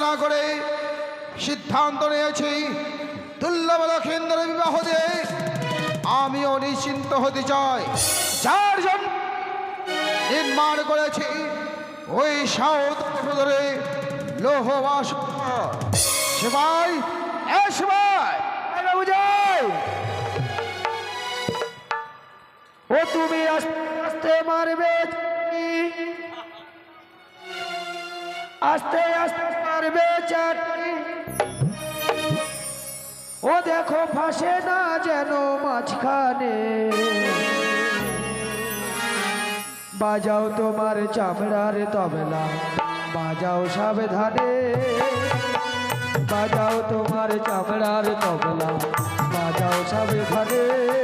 আর চিন্তা না করে সিদ্ধান্ত নিয়েছি দুর্লভ লক্ষিন্দর বিবাহ দিয়ে আমিও নিশ্চিন্ত হতে চাই। যার জন্য নির্মাণ করেছি ওই সাউথ ধরে লৌহ বাস। সেবাই ও তুমি আস্তে মারবে। আস্তে আস্তে মারবে চাটনি ও দেখো ফাঁসে না যেন মাঝখানে। বাজাও তোমার চামড়ার তবলা, বাজাও সাবধানে। বাজাও তোমার চামড়ার তবলা, বাজাও সাবধানে।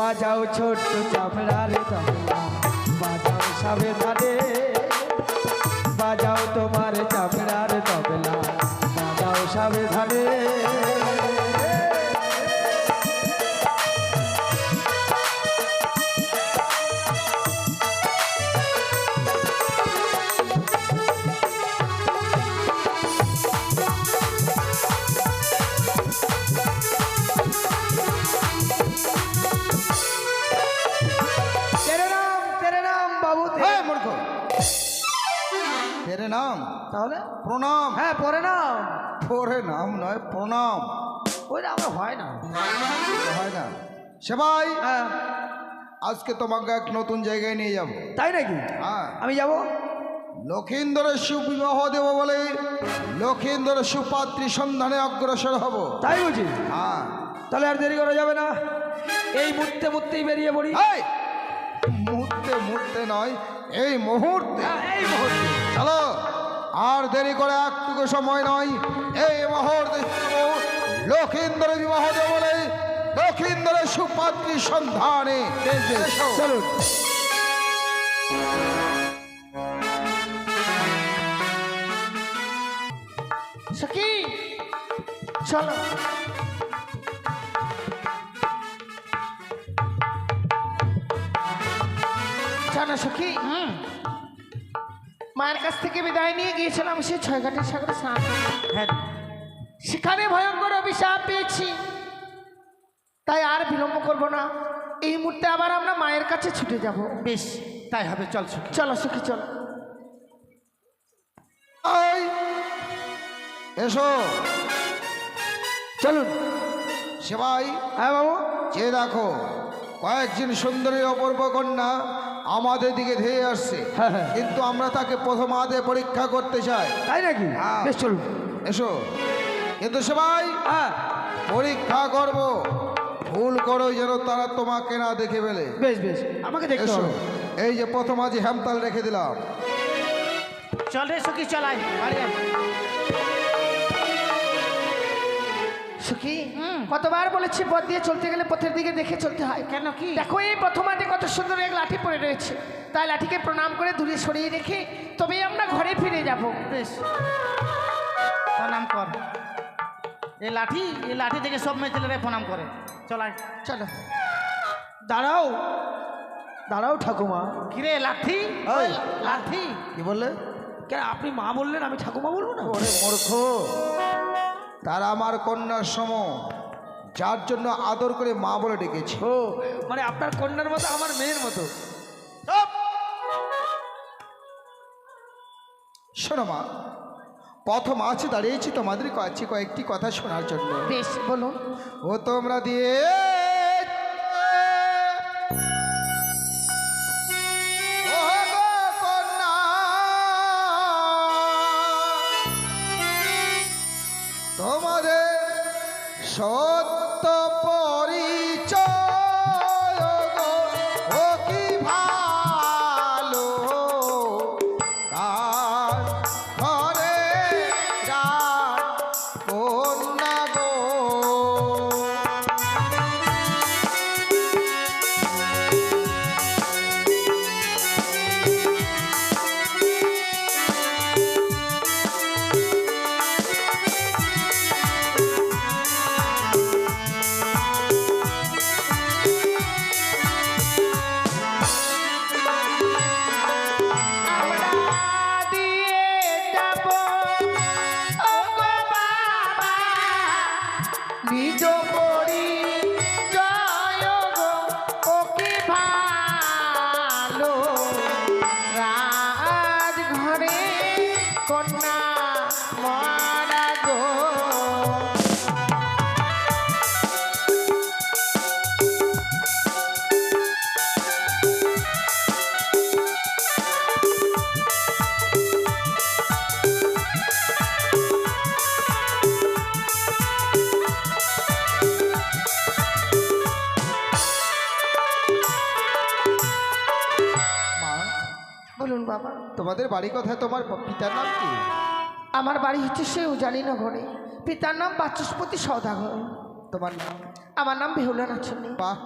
বাজাও ছোট্ট চামড়ার তবলা বাজাও সাবধানে বাজাও তোমার চামড়ার তবলা বাজাও সাবধানে তাহলে? প্রণাম। হ্যাঁ পরে নাম পরে নাম নয় প্রণাম। ওই আমার হয় না। হয় না। সেবাই হ্যাঁ। আজকে তোমাকে এক নতুন জায়গায় নিয়ে যাব। তাই নাকি? হ্যাঁ। আমি যাব? লক্ষিন্দরের সুবিবাহ দেব বলে লক্ষিন্দরের সুপাত্রী সন্ধানে অগ্রসর হব। তাই বুঝি হ্যাঁ। তাহলে আর দেরি করা যাবে না। এই মুহূর্তে মুহূর্তেই বেরিয়ে পড়ি। মুহূর্তে মুহূর্তে নয় এই মুহূর্তে। হ্যাঁ, এই মুহূর্তে। চলো। আর দেরি করে একটুকু সময় নয়। এই মুহূর্তে যাব লক্ষিন্দরের বিবাহ সুপাত্রী সন্ধানে। চলুন। সখী চলো। সখী। মায়ের কাছ থেকে বিদায় নিয়ে গিয়েছিলাম সে ছয়ঘাটের সাগরে স্নান। হ্যাঁ। সেখানে ভয়ঙ্কর অভিশাপ পেয়েছি। তাই আর বিলম্ব করব না। এই মুহূর্তে আবার আমরা মায়ের কাছে ছুটে যাব। বেশ তাই হবে চল সুখী। চলো সুখী চল। এসো। চলুন। সেবাই হ্যাঁ বাবু। যে দেখো কয়েকজন সুন্দরী অপূর্ব কন্যা আমাদের দিকে ধেয়ে আসছে। হ্যাঁ, হ্যাঁ। কিন্তু আমরা তাকে প্রথম আদে পরীক্ষা করতে চাই। তাই নাকি? হ্যাঁ। বেশ চলুন। এসো। কিন্তু সবাই পরীক্ষা করব। ভুল করো যেন তারা তোমাকে না দেখে ফেলে। বেশ বেশ। আমাকে এসো। এই যে প্রথম আজ হ্যামতাল রেখে দিলাম। চল রে সখী চলাই সুখী কতবার বলেছি পথ দিয়ে চলতে গেলে পথের দিকে দেখে চলতে হয়। কেন কি? দেখো এই প্রথমাতে কত সুন্দর এক লাঠি পড়ে রয়েছে। তাই লাঠিকে প্রণাম করে দূরে সরিয়ে রেখে তবেই আমরা ঘরে ফিরে যাব। বেশ। প্রণাম কর। এই লাঠি এই লাঠি থেকে সব মেয়ে ছেলেরা প্রণাম করে। চলাই চলো। দাঁড়াও। দাঁড়াও ঠাকুমা। কিরে লাঠি? ওই। লাঠি। কি বললে? কেন আপনি মা বললেন আমি ঠাকুমা বলব না? ওরে মূর্খ। তারা আমার কন্যার সম যার জন্য আদর করে মা বলে ডেকেছি। ও মানে আপনার কন্যার মতো আমার মেয়ের মতো। শোনো মা প্রথম আছে দাঁড়িয়েছি তোমাদের কাছে কয়েকটি কথা শোনার জন্য। বেশ বলুন। ও তোমরা দিয়ে সত্য বলুন বাবা। তোমাদের বাড়ি কোথায়? তোমার পিতার নাম কি? আমার বাড়ি হচ্ছে সে উজানি নগরে। পিতার নাম বাচস্পতি সৌদাগর তোমার নাম? আমার নাম বেহুলা নাচনী বাহ।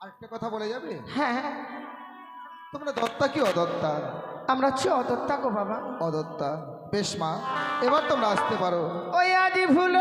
আরেকটা কথা বলে যাবে? হ্যাঁ। হ্যাঁ তোমরা দত্তা কি অদত্তা? আমরা হচ্ছে অদত্তা গো বাবা। অদত্তা। বেশ মা এবার তোমরা আসতে পারো। ওই আজি ভুল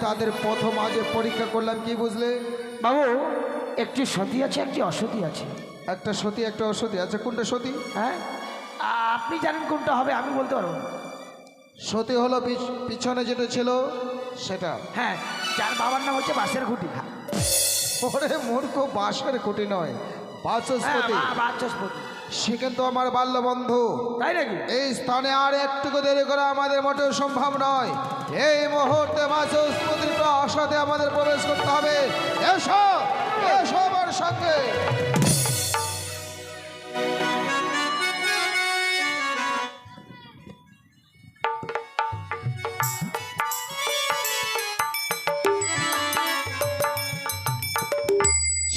তাদের প্রথম আজে পরীক্ষা করলাম কি বুঝলে? বাবু একটি সতী আছে একটি অসতী আছে। একটা সতী একটা অসতী। আছে কোনটা সতী? হ্যাঁ? আপনি জানেন কোনটা হবে আমি বলতে পারব। সতী হলো পিছ- পিছনে যেটা ছিল সেটা। হ্যাঁ যার বাবার নাম হচ্ছে বাসের খুঁটি। ওরে মূর্খ বাঁশের খুঁটি নয় বাচস্পতি। হ্যাঁ, বাচস্পতি। সে কিন্তু আমার বাল্য বন্ধু তাই নাকি? এই স্থানে আর একটুকু দেরি করা আমাদের মোটেও সম্ভব নয়। এই মুহূর্তে বাচস্পতির আশাতে আমাদের প্রবেশ করতে হবে। এসো এসো আমার সঙ্গে।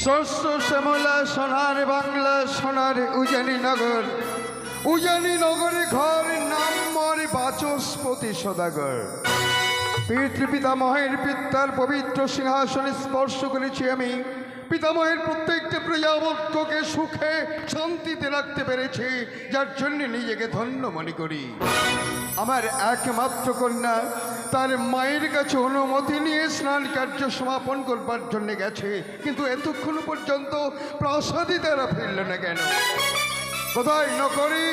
শস্য শ্যামলা সোনার বাংলা, সোনার উজানি নগর। উজানি নগরে ঘর, নাম বাচস্পতি সদাগর। পিতৃপিতামহের পিতার পবিত্র সিংহাসনে স্পর্শ করেছি আমি। পিতামহের প্রত্যেকটা প্রজাবর্গকে সুখে, শান্তিতে রাখতে পেরেছি, যার জন্য নিজেকে ধন্য মনে করি। আমার একমাত্র কন্যা তার মায়ের কাছে অনুমতি নিয়ে স্নান কার্য সমাপন করবার জন্য গেছে। কিন্তু এতক্ষণ পর্যন্ত প্রাসাদই তারা ফিরল না কেন? কোথায়? নকরি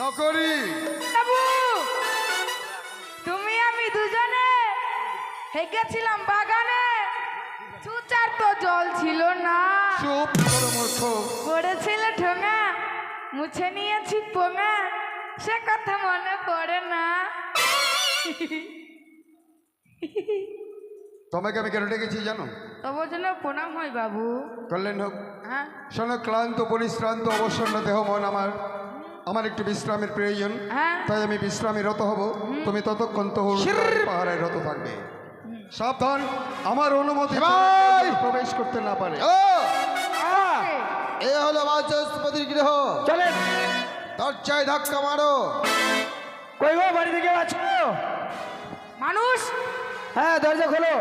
নকরি তুমি আমি দুজনে হেগেছিলাম বাগানে। চুচার তো জল ছিল না। চুপ পড়েছিল ঠোঙা মুছে নিয়েছি পোঙা সে কথা মনে পড়ে না। তোমাকে আমি কেন ডেকেছি জানো? তবুর জন্য প্রণাম হয় বাবু। কল্যাণ হোক। হ্যাঁ। শোনো ক্লান্ত পরিশ্রান্ত অবসন্ন দেহ মন আমার। আমার একটু বিশ্রামের প্রয়োজন। হ্যাঁ। তাই আমি বিশ্রামে রত হব। তুমি ততক্ষণ তো পাহাড়ে রত থাকবে। সাবধান। আমার অনুমতি ছাড়া প্রবেশ করতে না পারে। এ হলো বাচস্পতির গৃহ। চলেন। দরজায় ধাক্কা মারো। কই গো বাড়ি থেকে আছো? মানুষ? হ্যাঁ দরজা খোলো।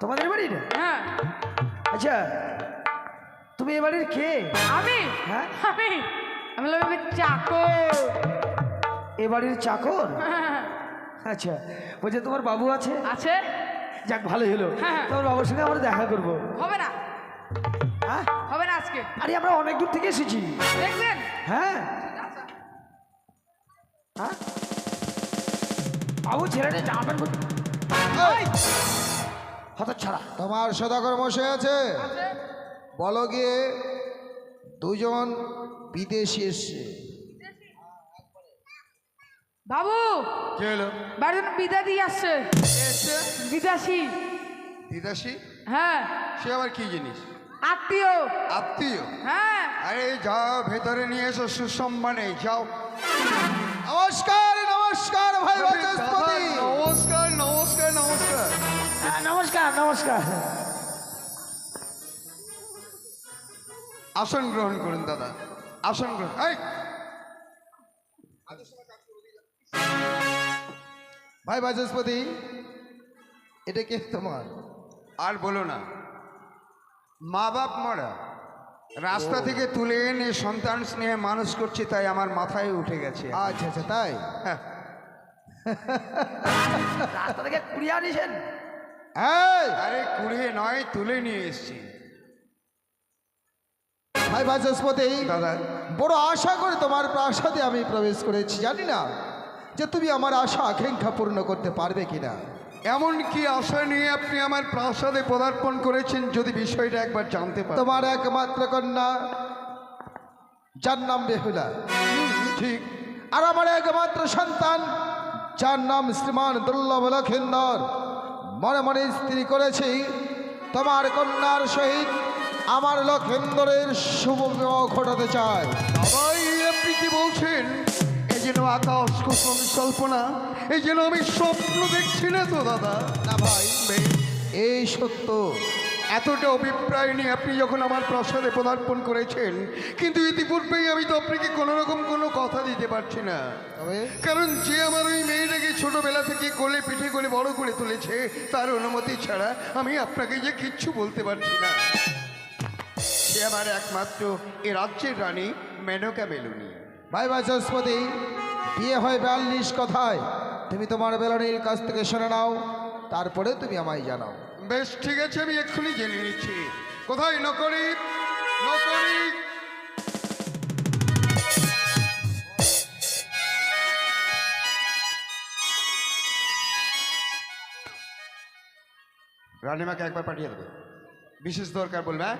তোমাদের বাড়ি না হ্যাঁ। আচ্ছা তুমি এ বাড়ির কে? আমি? হ্যাঁ? আমি? আমি লোক চাকর। এ বাড়ির চাকর? হ্যাঁ, আচ্ছা বলছে তোমার বাবু আছে? আছে। যাক ভালোই হলো। হ্যাঁ। তোমার বাবুর সঙ্গে আমরা দেখা করব। হবে না। হ্যাঁ? আরে আমরা অনেক দূর থেকে এসেছি। দেখলেন? হ্যাঁ। হ্যাঁ? বাবু ছেলেটা জামা প্যান্ট হত ছাড়া। তোমার সদাগর বসে আছে? বলো গিয়ে দুজন বিদেশি এসছে। বাবু! বাড়ির বিদাদি আসছে। বিদাসী। দিদাসী হ্যাঁ। সে আবার কি জিনিস? আত্মীয়। আত্মীয়। হ্যাঁ। আরে যাও ভেতরে নিয়ে এসো সুসম্মানে যাও। নমস্কার নমস্কার ভাই বাচস্পতি। নমস্কার নমস্কার নমস্কার। হ্যাঁ, নমস্কার নমস্কার। আসন গ্রহণ করুন দাদা। আসন গ্রহণ এই। ভাই বাচস্পতি এটা কে তোমার? আর বলো না। মা বাপ মরা। রাস্তা থেকে তুলে এনে সন্তান স্নেহে মানুষ করছে তাই আমার মাথায় উঠে গেছে। আচ্ছা আচ্ছা তাই? হ্যাঁ, রাস্তা থেকে কুড়িয়ে আনিছেন আরে কুড়িয়ে নয় তুলে নিয়ে এসছি। ভাই বাচস্পতি দাদা। বড় আশা করে তোমার প্রাসাদে আমি প্রবেশ করেছি জানি না যে তুমি আমার আশা আকাঙ্ক্ষা পূর্ণ করতে পারবে কিনা। এমন কি আশা নিয়ে আপনি আমার প্রাসাদে পদার্পণ করেছেন যদি বিষয়টা একবার জানতে পারেন? তোমার একমাত্র কন্যা যার নাম বেহুলা। ঠিক। আর আমার একমাত্র সন্তান যার নাম শ্রীমান দুর্লভ লক্ষিন্দর। মনে মনে স্ত্রী করেছি তোমার কন্যার সহিত আমার লক্ষিন্দরের শুভ বিবাহ ঘটাতে চাই। সবাই আপনি কি বলছেন? যেন আকাশ কুসুম কল্পনা এই যেন আমি স্বপ্ন দেখছি না তো দাদা? না ভাই এই সত্য। এতটা অভিপ্রায় নিয়ে আপনি যখন আমার প্রসাদে পদার্পণ করেছেন কিন্তু ইতিপূর্বেই আমি তো আপনাকে কোনো রকম কোনো কথা দিতে পারছি না। কারণ যে আমার ওই মেয়েটাকে ছোটবেলা থেকে কোলে পিঠে করে বড় করে তুলেছে তার অনুমতি ছাড়া আমি আপনাকে যে কিচ্ছু বলতে পারছি না। সে আমার একমাত্র এ রাজ্যের রানী মেনকা মেলুনি ভাই বাচস্পতি বিয়ে হয় বিয়াল্লিশ কথায়। তুমি তোমার বেলনির কাছ থেকে শুনে নাও, তারপরে তুমি আমায় জানাও। বেশ, ঠিক আছে, আমি এক্ষুনি জেনে নিচ্ছি। কোথায় নকরি? নকরি? রানিমাকে একবার পাঠিয়ে দেবে। বিশেষ দরকার বলবে হ্যাঁ?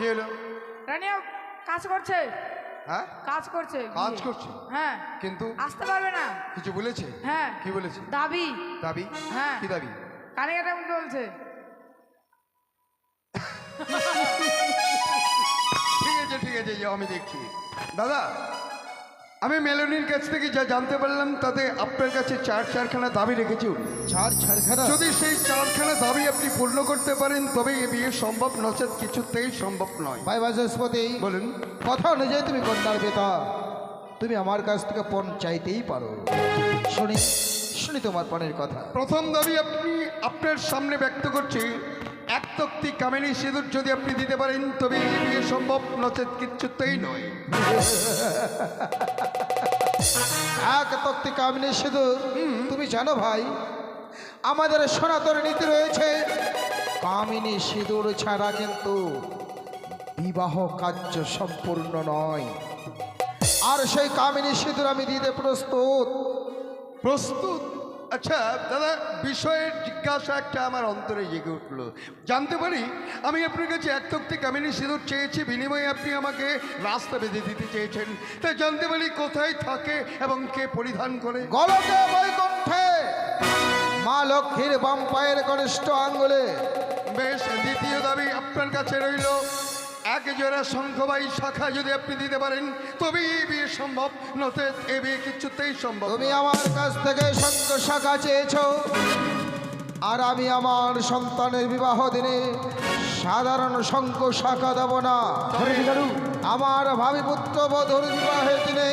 কি হলো? রানিয়া কাজ করছে। হ্যাঁ? কাজ করছে। কাজ করছে? হ্যাঁ। কিন্তু আসতে পারবে না। কিছু বলেছে? হ্যাঁ। কি বলেছে? দাবি। দাবি? হ্যাঁ। কি দাবি? কানে কাটা বলছে। ঠিক আছে ঠিক আছে আমি দেখছি। দাদা আমি মেলোনির কাছ থেকে যা জানতে পারলাম তাতে আপনার কাছে চার চারখানা দাবি রেখেছি। চার ছাড়খানা যদি সেই চারখানা দাবি আপনি পূর্ণ করতে পারেন তবে এ বিয়ে সম্ভব নচেত কিছুতেই সম্ভব নয়। ভাই বাচস্পতি বলুন। কথা অনুযায়ী তুমি কন্যার পিতা তুমি আমার কাছ থেকে পণ চাইতেই পারো। শুনি শুনি তোমার পণের কথা। প্রথম দাবি আপনি আপনার সামনে ব্যক্ত করছি এক কামিনী সিঁদুর যদি আপনি দিতে পারেন, তবে বিয়ে সম্ভব নচেত কিচ্ছুতেই নয়। এক কামিনী সিঁদুর, তুমি জানো ভাই, আমাদের সনাতন নীতি রয়েছে, কামিনী সিঁদুর ছাড়া কিন্তু বিবাহ কার্য সম্পূর্ণ নয়। আর সেই কামিনী সিঁদুর আমি দিতে প্রস্তুত। প্রস্তুত? আচ্ছা দাদা বিষয়ের জিজ্ঞাসা একটা আমার অন্তরে জেগে উঠল। জানতে পারি আমি আপনার কাছে এক তক্তি কামিনী সিঁদুর চেয়েছি বিনিময়ে আপনি আমাকে রাস্তা বেঁধে দিতে চেয়েছেন। তাই জানতে পারি কোথায় থাকে এবং কে পরিধান করে? গলকে বৈকুণ্ঠে মা লক্ষ্মীর বাম পায়ের কনিষ্ঠ আঙ্গুলে। বেশ দ্বিতীয় দাবি আপনার কাছে রইল। এক জোড়া শঙ্খবাই শাখা যদি আপনি দিতে পারেন তবেই এই বিয়ে সম্ভব। নতে এ বিয়ে কিছুতেই সম্ভব তুমি আমার কাছ থেকে শঙ্খ শাখা চেয়েছ আর আমি আমার সন্তানের বিবাহ দিনে সাধারণ শঙ্খ শাখা দেব না। আমার ভাবি পুত্র বধুর বিবাহের দিনে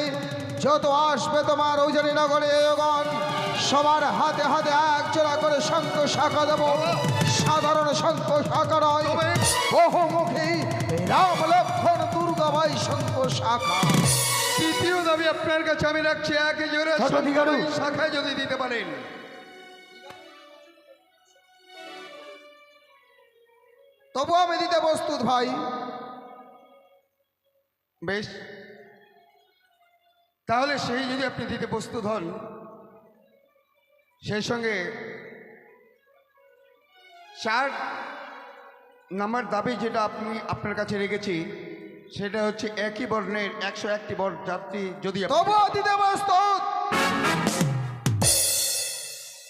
যত আসবে তোমার ওজনী নগরে এগণ সবার হাতে হাতে এক জোড়া করে শঙ্খ শাখা দেব। সাধারণ শঙ্খ শাখা নয়। তবে বহুমুখী রাম লক্ষণ দুর্গাবাই শঙ্খ শাখা তৃতীয় দাবি আপনার কাছে আমি রাখছি এক জোড়া শঙ্খবাই শাখা যদি দিতে পারেন। তবু আমি দিতে প্রস্তুত ভাই। বেশ। তাহলে সেই যদি আপনি দিতে প্রস্তুত হন সেই সঙ্গে চার নাম্বার দাবি যেটা আপনি আপনার কাছে রেখেছি সেটা হচ্ছে একই বর্ণের একশো একটি বর যাত্রী যদি দিতে প্রস্তুত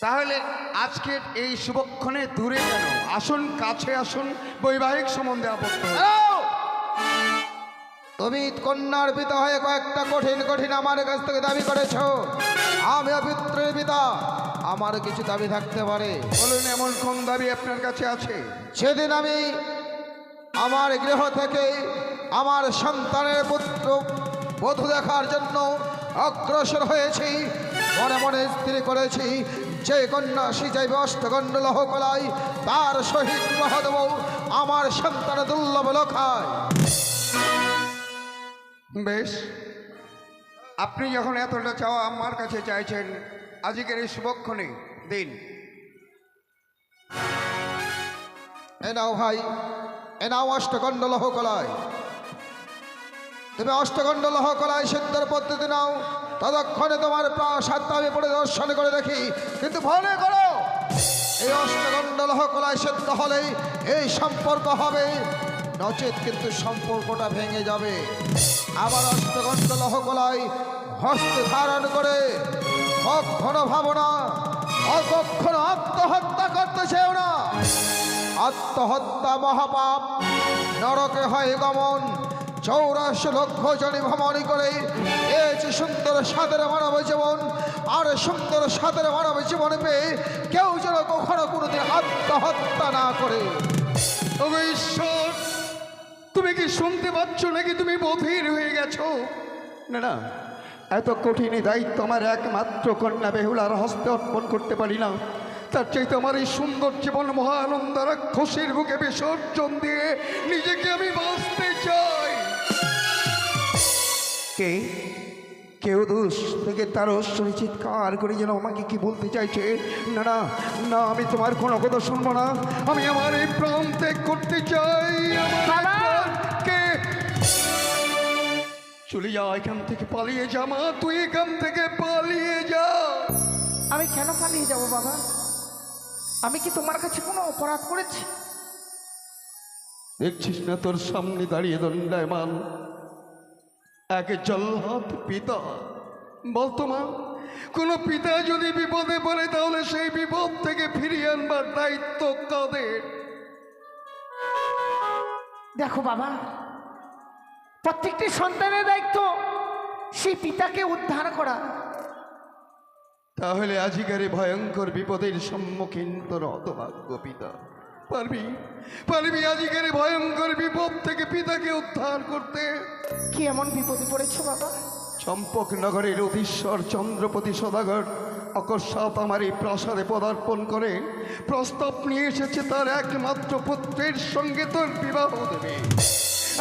তাহলে আজকের এই শুভক্ষণে দূরে কেন আসুন কাছে আসুন বৈবাহিক সম্বন্ধে। দাঁড়াও! তুমি কন্যার পিতা হয়ে কয়েকটা কঠিন কঠিন আমার কাছ থেকে দাবি করেছ আমি অপিত্রের পিতা আমার কিছু দাবি থাকতে পারে। বলুন এমন কোন দাবি আপনার কাছে আছে? সেদিন আমি আমার গৃহ থেকে আমার সন্তানের পুত্র বধূ দেখার জন্য অগ্রসর হয়েছি। মনে মনে স্থির করেছি যে কন্যা সিজাইবে অষ্টগণ্ড লহ কলাই তার সহিত বিবাহ দেব আমার সন্তান দুর্লভ লখায় বেশ আপনি যখন এতটা চাওয়া আমার কাছে চাইছেন আজকের এই শুভক্ষণে দিন। এ নাও ভাই, এ নাও অষ্টগণ্ড লহ কলায়। তুমি অষ্টগণ্ড লহ কলায় সিদ্ধর পদ্ধতি নাও, ততক্ষণে তোমার প্রাসাদটা আমি পড়ে দর্শন করে দেখি। কিন্তু মনে করো, এই অষ্টগণ্ড লহ কলায় সিদ্ধ হলেই এই সম্পর্ক হবে। নচেত কিন্তু সম্পর্কটা ভেঙে যাবে। আবার অষ্টগণ্ড লহ কলায় হস্ত ধারণ করে কখনো ভাবনা কখনো আত্মহত্যা করতে চেও না। আত্মহত্যা মহাপাপ, নরকে হয় গমন চৌরাশি লক্ষ জনে ভ্রমণই করে। এ যে সুন্দর সাদের মানব জীবন, আর সুন্দর সাদের মানব জীবন পেয়ে কেউ যেন কখনো কোনোদিন আত্মহত্যা না করে। ওগো ঈশ্বর, তুমি কি শুনতে পাচ্ছ নাকি তুমি বধির হয়ে গেছো? না না এত কঠিন দায়িত্ব আমার একমাত্র কন্যা বেহুলার হস্তে অর্পণ করতে পারি না। তার চাইতে আমার এই সুন্দর জীবন মহানন্দ খুশির বুকে বিসর্জন দিয়ে নিজেকে আমি বাঁচতে চাই। কে? কেউ দোষ থেকে তার ঐশ্বরী চিৎকার করে যেন আমাকে কি বলতে চাইছে? না না না, আমি তোমার কোনো কথা শুনব না। আমি আমার এই প্রাণ ত্যাগ করতে চাই। আমার চলে যা এখান থেকে পালিয়ে যা মা তুই এখান থেকে পালিয়ে যা। আমি কেন পালিয়ে যাব বাবা? আমি কি তোমার কাছে কোনো অপরাধ করেছি? দেখছিস না তোর সামনে দাঁড়িয়ে দণ্ডায়মান? এক জল্লাদ পিতা। বলতো মা কোনো পিতা যদি বিপদে পড়ে তাহলে সেই বিপদ থেকে ফিরিয়ে আনবার দায়িত্ব কাদের? দেখো বাবা প্রত্যেকটি সন্তানের দায়িত্ব সেই পিতাকে উদ্ধার করা। তাহলে আজিকারে ভয়ঙ্কর বিপদের সম্মুখীন তোর হতভাগ্য পিতা। পারবি? পারবি আজিকার ভয়ঙ্কর বিপদ থেকে পিতাকে উদ্ধার করতে? কি এমন বিপদে পড়েছো বাবা? চম্পক নগরের অধীশ্বর চন্দ্রপতি সদাগর অকস্মাৎ আমার এই প্রাসাদে পদার্পণ করে প্রস্তাব নিয়ে এসেছে তার একমাত্র পুত্রের সঙ্গে তোর বিবাহ দেবে।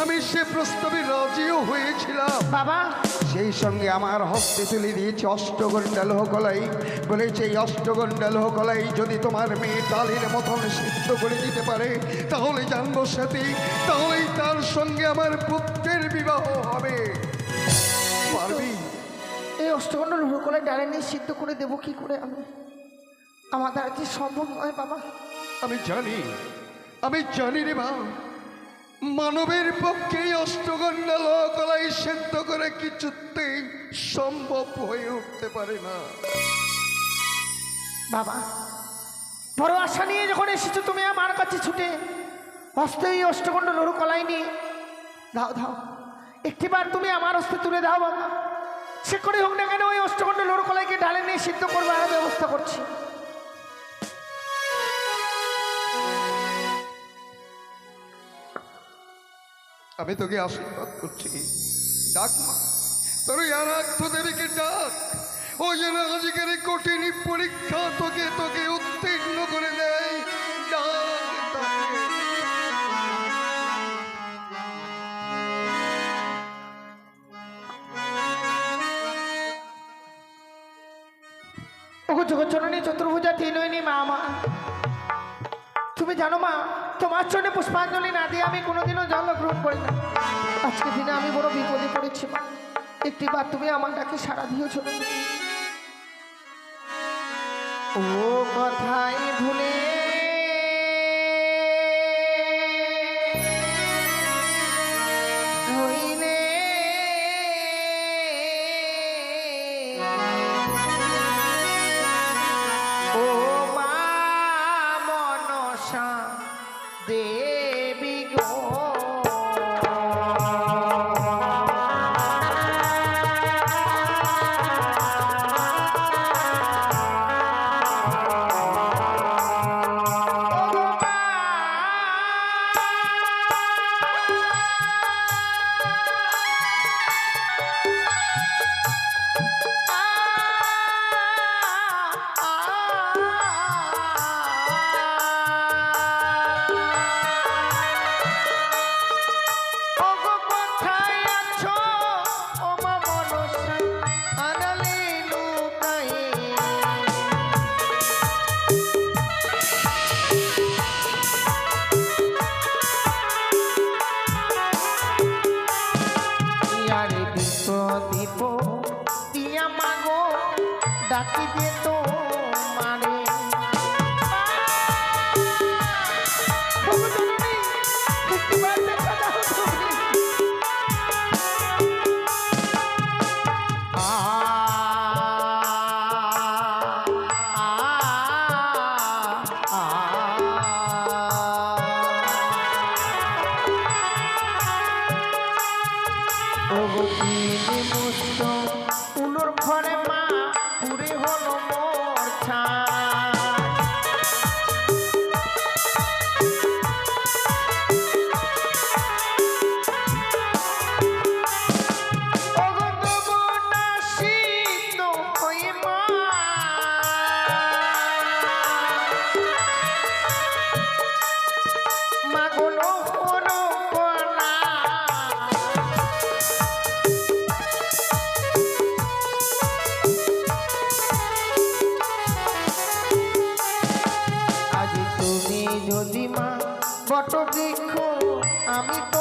আমি সে প্রস্তাবে রাজিও হয়েছিলাম। বাবা। সেই সঙ্গে আমার হস্তে তুলে দিয়েছে অষ্টগণ্ডা লোহকলাই বলেছে এই অষ্টগণ্ডা লোহকলাই যদি তোমার মেয়ে ডালের মতন সিদ্ধ করে দিতে পারে তাহলে জানব সাথে তাহলেই তার সঙ্গে আমার পুত্রের বিবাহ হবে। পারবি? এই অষ্টগণ্ড লোহকলায় ডালে নিয়ে সিদ্ধ করে দেবো কি করে আমি? আমার দ্বারা যে সম্ভব নয় বাবা? আমি জানি আমি জানি রে মা। মানবের পক্ষে অষ্টগণ্ডা লোহকলাই সিদ্ধ করে কিছুতেই সম্ভব হয়ে উঠতে পারে না। বাবা, বড় আশা নিয়ে যখন এসেছ তুমি আমার কাছে ছুটে হস্তে এই অষ্টগণ্ড লড়ু কলাই নিয়ে, দাও দাও, একটিবার তুমি আমার হস্তে তুলে দাও, বাবা। সে করে হোক না কেন, ওই অষ্টগণ্ড লড়ু কলাইকে ডালে নিয়ে সিদ্ধ করব আর ব্যবস্থা করছি। আমি তোকে আশীর্বাদ করছি। ডাক মা। তোর আরাধ্য দেবীকে ডাক। ও যেন আজকের কঠিন পরীক্ষা তোকে তোকে উত্তীর্ণ করে দেয়। চতুর্ভুজা তিনয়নি মা মা। তুমি জানো মা তোমার জন্য পুষ্পাঞ্জলি না দিয়ে আমি কোনোদিনও জন্মগ্রহণ গ্রহণ করি না। আজকের দিনে আমি বড় বিপদে পড়েছি একটি বার তুমি আমার ডাকে সারা দিয়েছ। ইয়ারে দীপ দীপ দিয়া মাগো ডাকি দে তো। বৃক্ষ আমি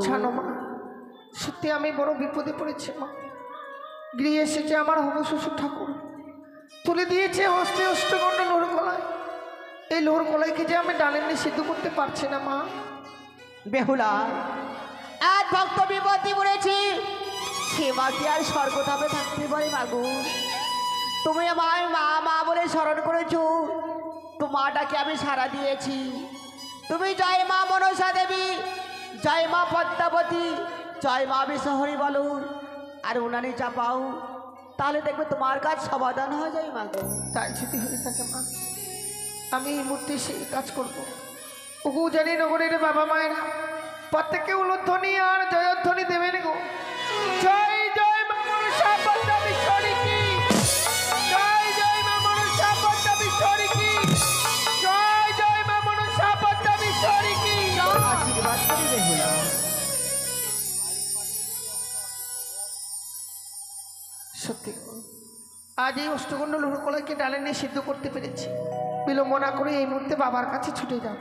জানো মা সত্যি আমি বড় বিপদে পড়েছি মা। গৃহে এসেছে আমার হবু শ্বশুর ঠাকুর। তুলে দিয়েছে হস্তে অষ্টগণ্ড লোহর কলায় এই লোহর কলাইকে যে আমি ডালের নিয়ে সিদ্ধ করতে পারছি না মা? বেহুলা আজ ভক্ত বিপদে পড়েছি। সে মা কি আর স্বর্গধামে থাকতে পারে মাগু? তুমি আমায় মা মা বলে স্মরণ করেছ। তো মাটাকে আমি সারা দিয়েছি। তুমি জয় মা মনসা দেবী। জয় মা পদ্মাবতী, জয় মা বিশহরি বলুন। আর উনানি চাপাও তাহলে দেখবে তোমার কাজ সমাধান হয়ে যায় মা গো। তাই যদি হয়ে থাকে মা, আমি এই মুহূর্তে সেই কাজ করব। ওগু জানি নগরের বাবা মায়েরা প্রত্যেকে উলধ্বনি আর জয়ধ্বনি দেবেন আজ এই অষ্টগণ্ড লোহকলাকে ডালে নিয়ে সিদ্ধ করতে পেরেছি। বিলম্ব না করে এই মুহূর্তে বাবার কাছে ছুটে যাব।